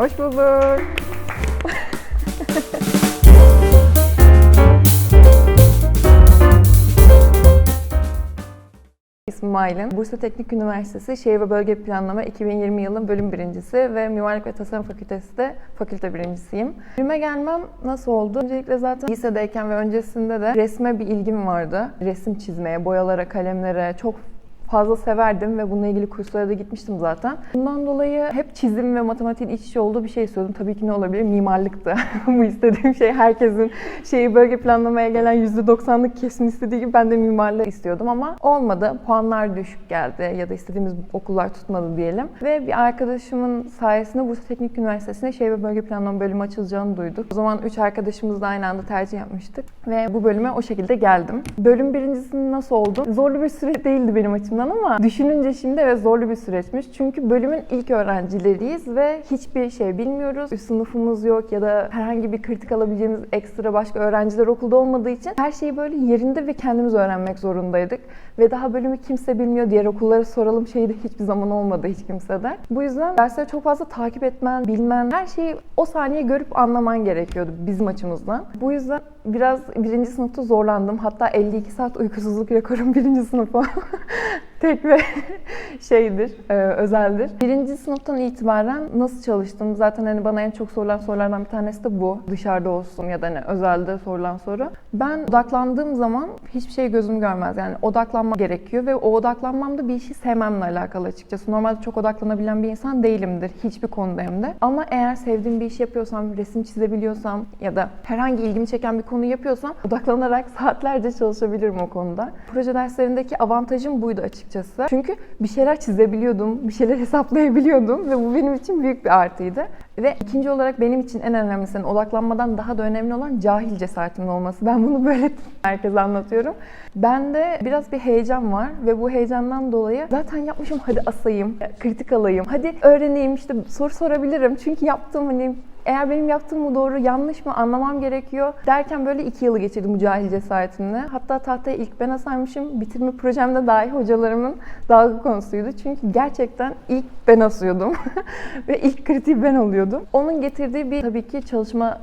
Hoş bulduk. İsmim Aylin. Bursa Teknik Üniversitesi Şehir ve Bölge Planlama 2020 yılının bölüm birincisi ve Mimarlık ve Tasarım Fakültesi de fakülte birincisiyim. Bölüme gelmem nasıl oldu? Öncelikle zaten lisedeyken ve öncesinde de resme bir ilgim vardı. Resim çizmeye, boyalara, kalemlere çok fazla severdim ve bununla ilgili kurslara da gitmiştim zaten. Bundan dolayı hep çizim ve matematiğin iç içe olduğu bir şey istiyordum. Tabii ki ne olabilir? Mimarlıktı. Bu istediğim şey herkesin şeyi bölge planlamaya gelen %90'lık kesin istediği gibi ben de mimarlığı istiyordum ama olmadı. Puanlar düşük geldi ya da istediğimiz okullar tutmadı diyelim. Ve bir arkadaşımın sayesinde Bursa Teknik Üniversitesi'ne şehir ve bölge planlama bölümü açılacağını duyduk. O zaman üç arkadaşımız da aynı anda tercih yapmıştık ve bu bölüme o şekilde geldim. Bölüm birincisinin nasıl oldu? Zorlu bir süreç değildi benim açımdan ama düşününce şimdi evet zorlu bir süreçmiş. Çünkü bölümün ilk öğrencileriyiz ve hiçbir şey bilmiyoruz. Üst sınıfımız yok ya da herhangi bir kritik alabileceğimiz ekstra başka öğrenciler okulda olmadığı için her şeyi böyle yerinde ve kendimiz öğrenmek zorundaydık. Ve daha bölümü kimse bilmiyor. Diğer okullara soralım şeyi de hiçbir zaman olmadı hiç kimsede. Bu yüzden dersleri çok fazla takip etmen, bilmen, her şeyi o saniye görüp anlaman gerekiyordu bizim açımızdan. Bu yüzden biraz birinci sınıfta zorlandım. Hatta 52 saat uykusuzluk rekorum birinci sınıfa. Tek ve şeydir, e, özeldir. Birinci sınıftan itibaren nasıl çalıştım? Zaten hani bana en çok sorulan sorulardan bir tanesi de bu. Dışarıda olsun ya da hani özelde sorulan soru. Ben odaklandığım zaman hiçbir şey gözüm görmez. Yani odaklanma gerekiyor ve o odaklanmam da bir işi sevmemle alakalı açıkçası. Normalde çok odaklanabilen bir insan değilimdir. Hiçbir konuda hem de. Ama eğer sevdiğim bir iş yapıyorsam, resim çizebiliyorsam ya da herhangi ilgimi çeken bir konu yapıyorsam odaklanarak saatlerce çalışabilirim o konuda. Proje derslerindeki avantajım buydu açıkçası. Çünkü bir şeyler çizebiliyordum, bir şeyler hesaplayabiliyordum ve bu benim için büyük bir artıydı. Ve ikinci olarak benim için en önemlisi yani odaklanmadan daha da önemli olan cahil cesaretimin olması. Ben bunu böyle herkese anlatıyorum. Bende biraz bir heyecan var ve bu heyecandan dolayı zaten yapmışım hadi asayım, kritik alayım, hadi öğreneyim işte soru sorabilirim. Çünkü yaptım hani eğer benim yaptığım bu doğru yanlış mı anlamam gerekiyor derken böyle iki yılı geçirdim bu cahil cesaretimle. Hatta tahtaya ilk ben asarmışım. Bitirme projemde dahi hocalarımın dalga konusuydu. Çünkü gerçekten ilk ben asıyordum. Ve ilk kritiği ben oluyordum. Onun getirdiği bir tabii ki çalışma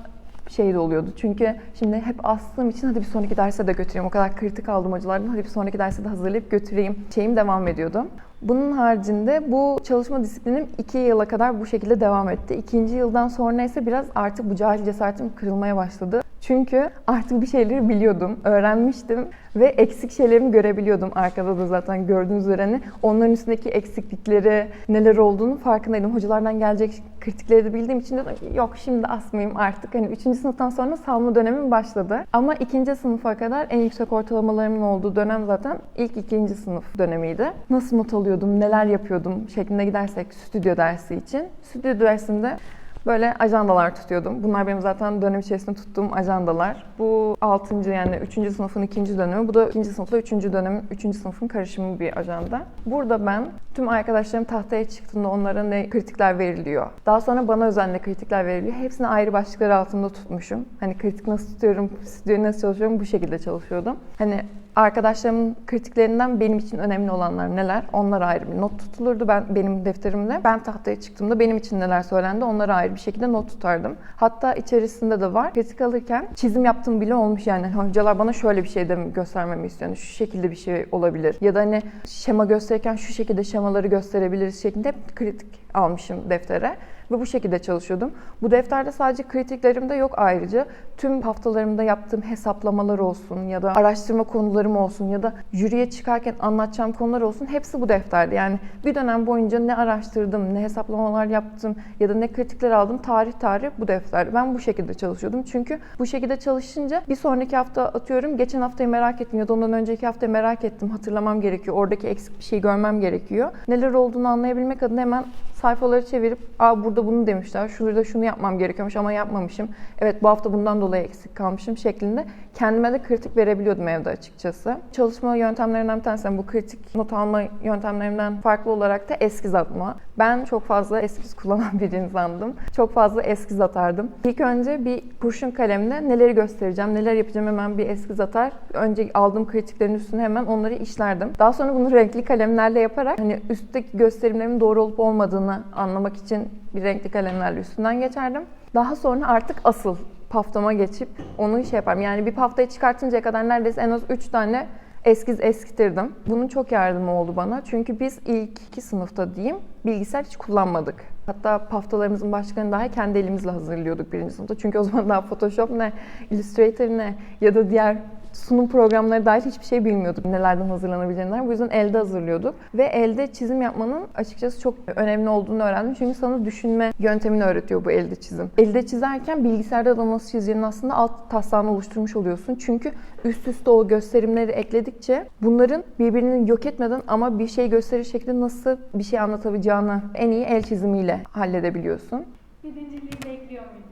şey de oluyordu. Çünkü şimdi hep astığım için hadi bir sonraki derse de götüreyim. O kadar kritik aldım hocalardan. Hadi bir sonraki derse de hazırlayıp götüreyim. Şeyim devam ediyordu. Bunun haricinde bu çalışma disiplinim iki yıla kadar bu şekilde devam etti. İkinci yıldan sonra ise biraz artık bu cahil cesaretim kırılmaya başladı. Çünkü artık bir şeyleri biliyordum, öğrenmiştim ve eksik şeylerimi görebiliyordum. Arkada da zaten gördüğünüz üzere hani onların üstündeki eksiklikleri, neler olduğunu farkındaydım. Hocalardan gelecek kritikleri de bildiğim için dedim ki yok şimdi asmayayım artık. Hani üçüncü sınıftan sonra salma dönemim başladı. Ama ikinci sınıfa kadar en yüksek ortalamalarımın olduğu dönem zaten ilk ikinci sınıf dönemiydi. Nasıl not alıyordum, neler yapıyordum şeklinde gidersek stüdyo dersi için. Stüdyo dersinde Böyle ajandalar tutuyordum. Bunlar benim zaten dönem içerisinde tuttuğum ajandalar. Bu 6. yani 3. sınıfın 2. dönemi. Bu da 2. sınıfla 3. dönemin 3. sınıfın karışımı bir ajanda. Burada ben tüm arkadaşlarım tahtaya çıktığında onlara ne kritikler veriliyor. Daha sonra bana özel ne kritikler veriliyor. Hepsini ayrı başlıklar altında tutmuşum. Hani kritik nasıl tutuyorum, stüdyoyu nasıl çalışıyorum bu şekilde çalışıyordum. Hani arkadaşlarımın kritiklerinden benim için önemli olanlar neler? Onlar ayrı bir not tutulurdu ben benim defterimde. Ben tahtaya çıktığımda benim için neler söylendi onlara ayrı bir şekilde not tutardım. Hatta içerisinde de var. Kritik alırken çizim yaptığım bile olmuş yani. Hani Hocalar bana şöyle bir şey de mi göstermemi istiyor. Yani şu şekilde bir şey olabilir. Ya da hani şema gösterirken şu şekilde şemaları gösterebiliriz şeklinde hep kritik almışım deftere ve bu şekilde çalışıyordum. Bu defterde sadece kritiklerim de yok ayrıca. Tüm haftalarımda yaptığım hesaplamalar olsun ya da araştırma konularım olsun ya da jüriye çıkarken anlatacağım konular olsun hepsi bu defterde. Yani bir dönem boyunca ne araştırdım, ne hesaplamalar yaptım ya da ne kritikler aldım tarih tarih bu defterde. Ben bu şekilde çalışıyordum. Çünkü bu şekilde çalışınca bir sonraki hafta atıyorum geçen haftayı merak ettim ya da ondan önceki haftayı merak ettim. Hatırlamam gerekiyor. Oradaki eksik bir şey görmem gerekiyor. Neler olduğunu anlayabilmek adına hemen sayfaları çevirip Aa, burada bunu demişler, şurada şunu yapmam gerekiyormuş ama yapmamışım. Evet bu hafta bundan dolayı eksik kalmışım şeklinde kendime de kritik verebiliyordum evde açıkçası. Çalışma yöntemlerinden bir tanesi bu kritik not alma yöntemlerimden farklı olarak da eskiz atma. Ben çok fazla eskiz kullanan bir insandım. Çok fazla eskiz atardım. İlk önce bir kurşun kalemle neleri göstereceğim, neler yapacağım hemen bir eskiz atar. Önce aldığım kritiklerin üstüne hemen onları işlerdim. Daha sonra bunu renkli kalemlerle yaparak hani üstteki gösterimlerimin doğru olup olmadığını anlamak için bir renkli kalemlerle üstünden geçerdim. Daha sonra artık asıl paftama geçip onu şey yaparım. Yani bir paftayı çıkartıncaya kadar neredeyse en az 3 tane eskiz eskitirdim. Bunun çok yardımı oldu bana. Çünkü biz ilk iki sınıfta diyeyim bilgisayar hiç kullanmadık. Hatta paftalarımızın başlarını dahi kendi elimizle hazırlıyorduk birinci sınıfta. Çünkü o zaman daha Photoshop ne, Illustrator ne ya da diğer sunum programları dahil hiçbir şey bilmiyorduk nelerden hazırlanabileceğinden. Bu yüzden elde hazırlıyorduk. Ve elde çizim yapmanın açıkçası çok önemli olduğunu öğrendim. Çünkü sana düşünme yöntemini öğretiyor bu elde çizim. Elde çizerken bilgisayarda da nasıl çizeceğinin aslında alt taslağını oluşturmuş oluyorsun. Çünkü üst üste o gösterimleri ekledikçe bunların birbirini yok etmeden ama bir şey gösterir şekilde nasıl bir şey anlatabileceğini en iyi el çizimiyle halledebiliyorsun. Birinciliği bekliyor muydun?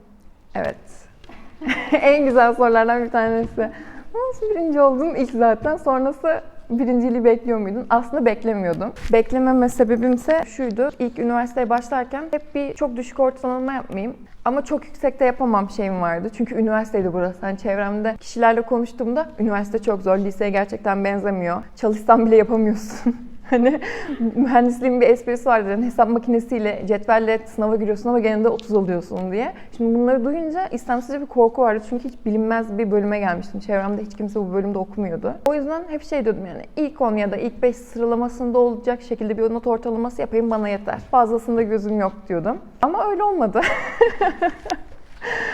Evet. en güzel sorulardan bir tanesi. Nasıl birinci oldun ilk zaten. Sonrası birinciliği bekliyor muydun? Aslında beklemiyordum. Beklememe sebebimse şuydu. İlk üniversiteye başlarken hep bir çok düşük ortalama yapmayayım. Ama çok yüksekte yapamam şeyim vardı. Çünkü üniversiteydi burası. Hani çevremde kişilerle konuştuğumda üniversite çok zor. Liseye gerçekten benzemiyor. Çalışsan bile yapamıyorsun. Hani mühendisliğin bir esprisi vardır. Yani hesap makinesiyle, cetvelle sınava giriyorsun ama gene de 30 alıyorsun diye. Şimdi bunları duyunca istemsizce bir korku vardı. Çünkü hiç bilinmez bir bölüme gelmiştim. Çevremde hiç kimse bu bölümde okumuyordu. O yüzden hep şey diyordum yani ilk 10 ya da ilk 5 sıralamasında olacak şekilde bir not ortalaması yapayım bana yeter. Fazlasında gözüm yok diyordum. Ama öyle olmadı.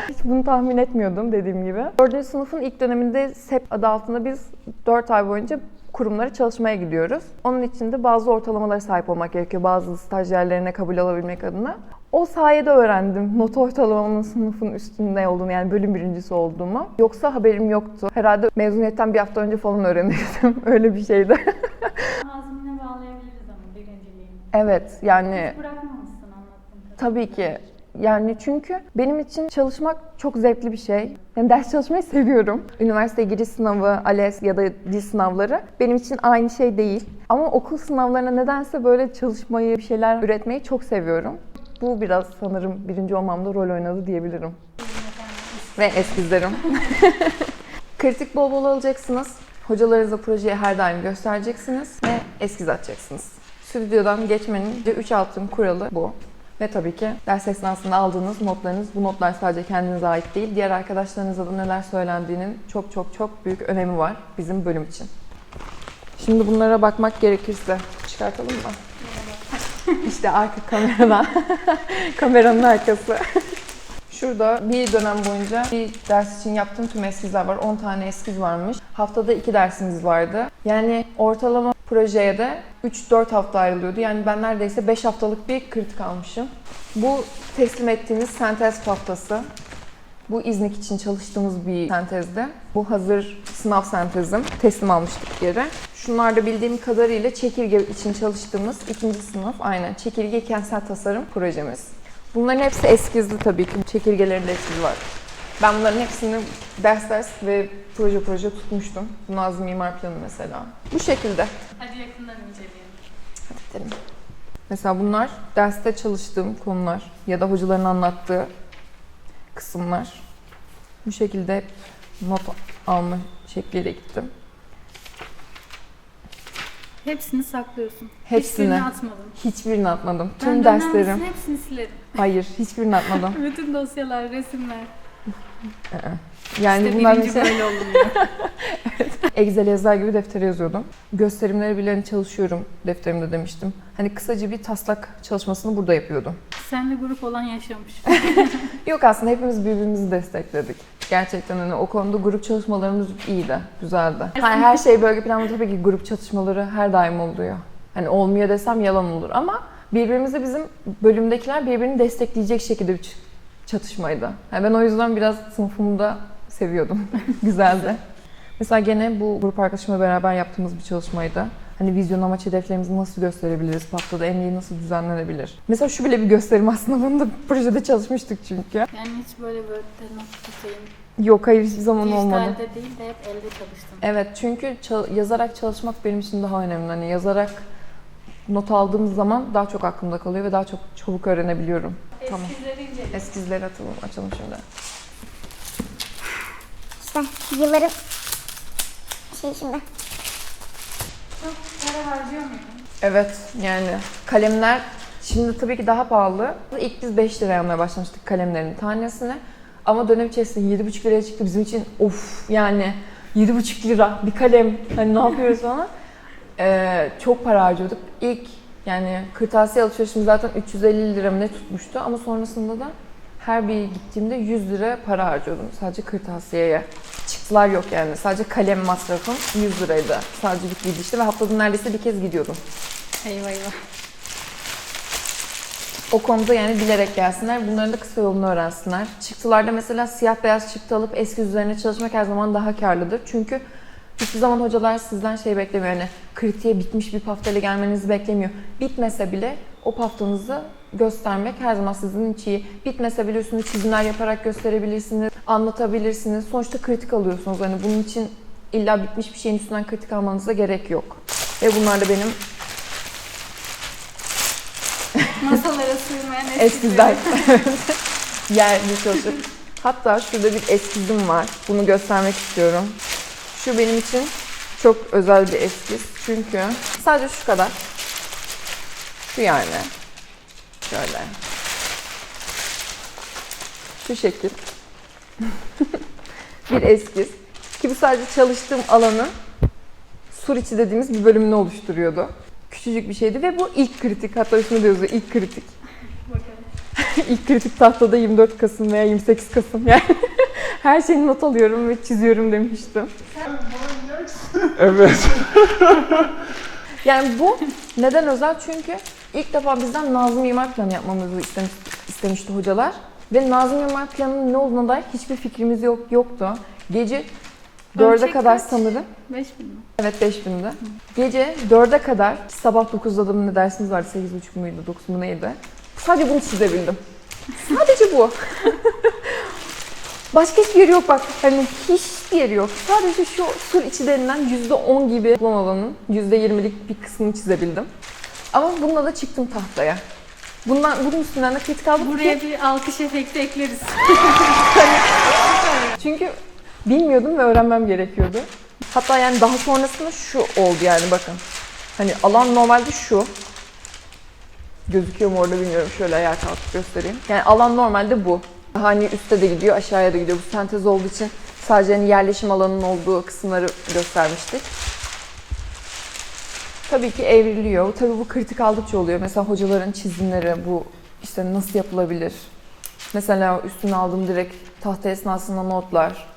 Hiç bunu tahmin etmiyordum dediğim gibi. 4. sınıfın ilk döneminde SEP adı altında biz 4 ay boyunca kurumlara çalışmaya gidiyoruz. Onun için de bazı ortalamalara sahip olmak gerekiyor. Bazı stajyerlerine kabul alabilmek adına. O sayede öğrendim not ortalamamın sınıfın üstünde olduğunu yani bölüm birincisi olduğumu. Yoksa haberim yoktu. Herhalde mezuniyetten bir hafta önce falan öğrenirdim. Öyle bir şeydi. Azmine bağlayabiliriz ama birinciliğini. evet yani Hiç bırakmamışsın anlattığın. Tabii ki. Yani çünkü benim için çalışmak çok zevkli bir şey. Yani ders çalışmayı seviyorum. Üniversite giriş sınavı, ALES ya da dil sınavları benim için aynı şey değil. Ama okul sınavlarına nedense böyle çalışmayı, bir şeyler üretmeyi çok seviyorum. Bu biraz sanırım birinci olmamda rol oynadı diyebilirim. Ve eskizlerim. Kritik bol bol alacaksınız. Hocalarınıza projeyi her daim göstereceksiniz ve eskiz atacaksınız. Stüdyodan geçmenin 3 altın kuralı bu. Ve tabii ki ders esnasında aldığınız notlarınız, bu notlar sadece kendinize ait değil, diğer arkadaşlarınıza da neler söylendiğinin çok çok çok büyük önemi var bizim bölüm için. Şimdi bunlara bakmak gerekirse çıkartalım mı? işte arka kameradan, kameranın arkası. Şurada bir dönem boyunca bir ders için yaptığım tüm eskizler var. 10 tane eskiz varmış. Haftada 2 dersimiz vardı. Yani ortalama projeye de 3-4 hafta ayrılıyordu. Yani ben neredeyse 5 haftalık bir kritik almışım. Bu teslim ettiğimiz sentez haftası. Bu İznik için çalıştığımız bir sentezdi. Bu hazır sınav sentezim. Teslim almıştık geri. Şunlar da bildiğim kadarıyla çekirge için çalıştığımız ikinci sınıf aynen çekirge kentsel tasarım projemiz. Bunların hepsi eskizli tabii ki. Çekirgelerin de eskizi var. Ben bunların hepsini ders ders ve proje proje tutmuştum. Nazım Mimar Planı mesela. Bu şekilde. Hadi yakından inceleyelim. Gidelim. Mesela bunlar derste çalıştığım konular ya da hocaların anlattığı kısımlar. Bu şekilde hep not alma şekliyle gittim. Hepsini saklıyorsun. Hepsini. Hiçbirini atmadın. Hiçbirini atmadım. Ben Tüm dönem derslerim. hepsini silerim. Hayır, hiçbirini atmadım. Bütün dosyalar, resimler. Yani işte bunlar birinci mesela böyle oluyor. Excel yazar gibi deftere yazıyordum. Gösterimleri bile hani çalışıyorum defterimde demiştim. Hani kısaca bir taslak çalışmasını burada yapıyordum. Senle grup olan yaşamış. Yok aslında hepimiz birbirimizi destekledik. Gerçekten hani o konuda grup çalışmalarımız iyiydi, güzeldi. Hani her şey bölge planında tabii ki grup çalışmaları her daim oluyor. Hani olmuyor desem yalan olur ama birbirimizi bizim bölümdekiler birbirini destekleyecek şekilde bir çatışmaydı. Yani ben o yüzden biraz sınıfımı da seviyordum. Güzeldi. Mesela gene bu grup arkadaşımla beraber yaptığımız bir çalışmaydı. Hani vizyon amaç hedeflerimizi nasıl gösterebiliriz? En iyi nasıl düzenlenebilir? Mesela şu bile bir gösterim aslında. Bunu da projede çalışmıştık çünkü. Yani hiç böyle Word'de not tutayım. Yok hayır hiçbir zaman olmadı. Dijitalde değil de hep elde çalıştım. Evet çünkü çal- yazarak çalışmak benim için daha önemli. Hani yazarak not aldığım zaman daha çok aklımda kalıyor ve daha çok çabuk öğrenebiliyorum. Tamam. Eskizleri inceledim. Eskizleri atalım, açalım şimdi. İşte yılların şey şimdi. Çok para harcıyor muydun? Evet yani kalemler şimdi tabii ki daha pahalı. İlk biz 5 liraya almaya başlamıştık kalemlerin tanesine. Ama dönem içerisinde 7,5 liraya çıktı bizim için of yani 7,5 lira bir kalem hani ne yapıyoruz falan. Ee, çok para harcıyorduk. İlk yani kırtasiye alışverişimiz zaten 350 lira ne tutmuştu ama sonrasında da her bir gittiğimde 100 lira para harcıyordum sadece kırtasiyeye. Çıktılar yok yani. Sadece kalem masrafım 100 liraydı. Sadece bir gidişti ve haftada neredeyse bir kez gidiyordum. Eyvah eyvah. O konuda yani bilerek gelsinler. Bunların da kısa yolunu öğrensinler. Çıktılarda mesela siyah beyaz çıktı alıp eski üzerine çalışmak her zaman daha karlıdır. Çünkü hiçbir zaman hocalar sizden şey beklemiyor. Yani kritiğe bitmiş bir paftayla gelmenizi beklemiyor. Bitmese bile o paftanızı göstermek her zaman sizin için iyi. Bitmese bile üstünde çizimler yaparak gösterebilirsiniz, anlatabilirsiniz. Sonuçta kritik alıyorsunuz. Hani bunun için illa bitmiş bir şeyin üstünden kritik almanıza gerek yok. Ve bunlar da benim Masalara sığmayan Eskizler. Yerli çalışıp. Hatta şurada bir eskizim var. Bunu göstermek istiyorum. Şu benim için çok özel bir eskiz. Çünkü sadece şu kadar. Şu yani. Şöyle. Şu şekil. bir eskiz. Ki bu sadece çalıştığım alanın sur içi dediğimiz bir bölümünü oluşturuyordu. Küçücük bir şeydi ve bu ilk kritik. Hatta üstünde de yazıyor ilk kritik. İlk kritik tahtada 24 Kasım veya 28 Kasım yani. Her şeyi not alıyorum ve çiziyorum demiştim. Evet. Yani bu neden özel? Çünkü ilk defa bizden Nazım Mimar Planı yapmamızı istemiş, istemişti hocalar. Ve Nazım Mimar Planı'nın ne olduğuna dair hiçbir fikrimiz yok yoktu. Gece 4'e Ölçek kadar kaç? sanırım. 5000 mi? Evet 5000'de. Gece 4'e kadar sabah 9'da da ne dersimiz vardı 8.30 muydu 9 mu neydi? Sadece bunu çizebildim. Sadece bu. Başka hiçbir yeri yok bak. Hani hiçbir yeri yok. Sadece şu sur içi denilen %10 gibi plan alanın %20'lik bir kısmını çizebildim. Ama bununla da çıktım tahtaya. Bundan, bunun üstünden de kritik aldım Buraya ki bir alkış efekti ekleriz. çünkü bilmiyordum ve öğrenmem gerekiyordu. Hatta yani daha sonrasında şu oldu yani bakın. Hani alan normalde şu. Gözüküyor mu orada bilmiyorum. Şöyle ayağa kalkıp göstereyim. Yani alan normalde bu. Hani üstte de gidiyor, aşağıya da gidiyor. Bu sentez olduğu için sadece hani yerleşim alanının olduğu kısımları göstermiştik. Tabii ki evriliyor. Tabii bu kritik aldıkça oluyor. Mesela hocaların çizimleri bu işte nasıl yapılabilir? Mesela üstüne aldığım direkt tahta esnasında notlar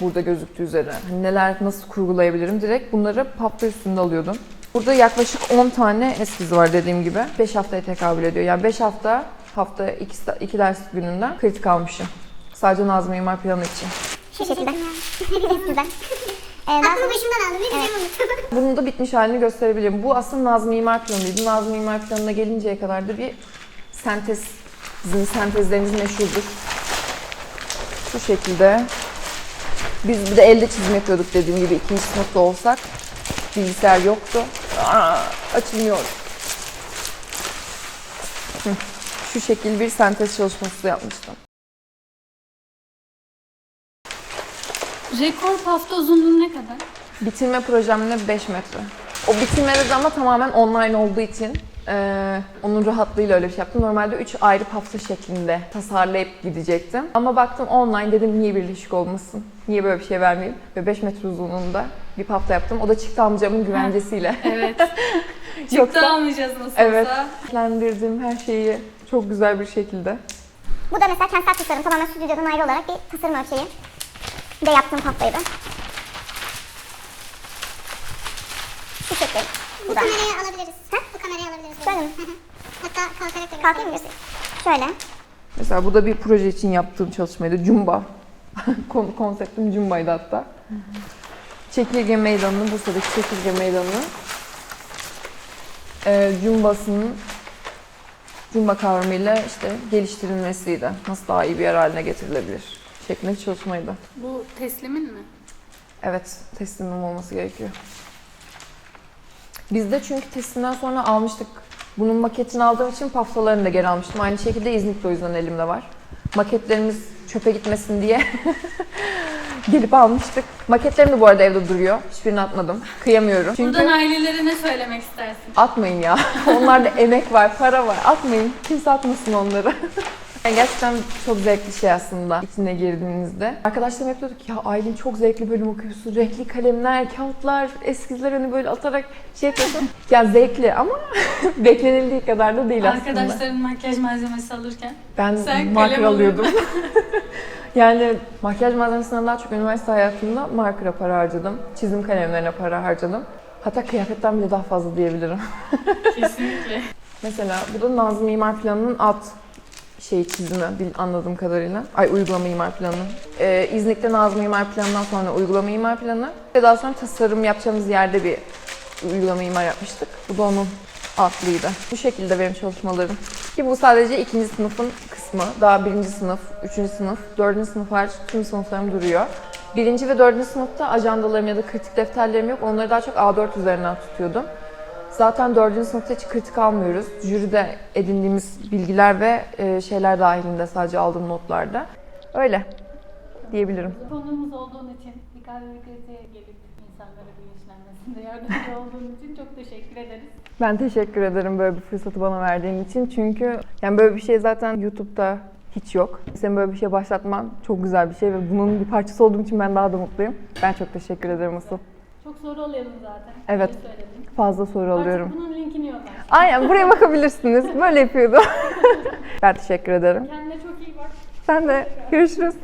burada gözüktüğü üzere. Hani neler nasıl kurgulayabilirim direkt bunları papta üstünde alıyordum. Burada yaklaşık 10 tane eskiz var dediğim gibi. 5 haftaya tekabül ediyor. Yani 5 hafta hafta 2, 2 ders gününden kritik almışım. Sadece Nazım Mimar Planı için. Şu şekilde. Güzel. Ee, Aklımı başımdan aldım. Ne unuttum. Bunun da bitmiş halini gösterebilirim. Bu aslında Nazım Mimar Planı'ydı. Nazım Mimar Planı'na gelinceye kadar da bir sentez, bizim sentezlerimiz meşhurdur. Şu şekilde. Biz bir de elde çizim yapıyorduk dediğim gibi ikinci sınıfta olsak. Bilgisayar yoktu. Aa, açılmıyor. Hı, Şu şekil bir sentez çalışması yapmıştım. Rekor hafta uzunluğu ne kadar? Bitirme projemle 5 metre. O bitirmede de ama tamamen online olduğu için eee, onun rahatlığıyla öyle bir şey yaptım. Normalde 3 ayrı hafta şeklinde tasarlayıp gidecektim. Ama baktım online dedim niye birleşik olmasın? Niye böyle bir şey vermeyeyim? Ve 5 metre uzunluğunda bir hafta yaptım. O da çıktı amcamın güvencesiyle. Evet. Çıktı almayacağız nasıl evet olsa. renderledim her şeyi çok güzel bir şekilde. Bu da mesela kentsel tasarım tamamen stüdyodan ayrı olarak bir tasarım ölçeği. de yaptığım tahtaydı. Şu şekil. Bu, Bu da. kamerayı alabiliriz. Ha? Bu kamerayı alabiliriz. Şöyle mi? Hatta kalkarak da Kalkayım mı? Şöyle. Mesela bu da bir proje için yaptığım çalışmaydı. Cumba. Kon- Konseptim Cumba'ydı hatta. Çekirge Meydanı'nı, Bursa'daki Çekirge Meydanı'nı e, Cumba'sının Cumba kavramıyla işte geliştirilmesiydi. Nasıl daha iyi bir yer haline getirilebilir şeklinde bir çalışmaydı. Bu teslimin mi? Evet, teslimim olması gerekiyor. Biz de çünkü teslimden sonra almıştık. Bunun maketini aldığım için paftalarını da geri almıştım. Aynı şekilde İznik de o yüzden elimde var. Maketlerimiz çöpe gitmesin diye gelip almıştık. Maketlerim de bu arada evde duruyor. Hiçbirini atmadım. Kıyamıyorum. Çünkü Buradan ailelere ne söylemek istersin? atmayın ya. Onlarda emek var, para var. Atmayın. Kimse atmasın onları. Yani gerçekten çok zevkli şey aslında içine girdiğinizde. Arkadaşlarım hep diyorduk ya Aylin çok zevkli bölüm okuyorsun. Renkli kalemler, kağıtlar, eskizler hani böyle atarak şey yapıyorsun. ya zevkli ama beklenildiği kadar da değil aslında. Arkadaşların makyaj malzemesi alırken. Ben Sen kalem alıyordum. Yani makyaj malzemesinden daha çok üniversite hayatımda markera para harcadım. Çizim kalemlerine para harcadım. Hatta kıyafetten bile daha fazla diyebilirim. Kesinlikle. Mesela bu da Nazım Mimar Planı'nın alt şey çizimi anladığım kadarıyla. Ay uygulama imar planı. Ee, İznik'te Nazım Mimar Planı'ndan sonra uygulama imar planı. Ve daha sonra tasarım yapacağımız yerde bir uygulama imar yapmıştık. Bu da onun altlıydı. Bu şekilde benim çalışmalarım. Ki bu sadece ikinci sınıfın kısmı. Daha birinci sınıf, üçüncü sınıf, dördüncü sınıf hariç tüm sınıflarım duruyor. Birinci ve dördüncü sınıfta ajandalarım ya da kritik defterlerim yok. Onları daha çok A4 üzerinden tutuyordum. Zaten dördüncü sınıfta hiç kritik almıyoruz. Jüride edindiğimiz bilgiler ve e, şeyler dahilinde sadece aldığım notlarda. Öyle diyebilirim. Konuğumuz olduğun için bir kahve kritiğe gelip insanlara bilinçlenmesinde yardımcı olduğun için çok teşekkür ederiz. Ben teşekkür ederim böyle bir fırsatı bana verdiğin için. Çünkü yani böyle bir şey zaten YouTube'da hiç yok. Senin böyle bir şey başlatman çok güzel bir şey ve bunun bir parçası olduğum için ben daha da mutluyum. Ben çok teşekkür ederim asıl. Çok soru alıyordum zaten. Evet. Fazla soru alıyorum. Artık bunun linkini yollarsın. Aynen buraya bakabilirsiniz. Böyle yapıyordum. ben teşekkür ederim. Kendine çok iyi bak. Sen de görüşürüz.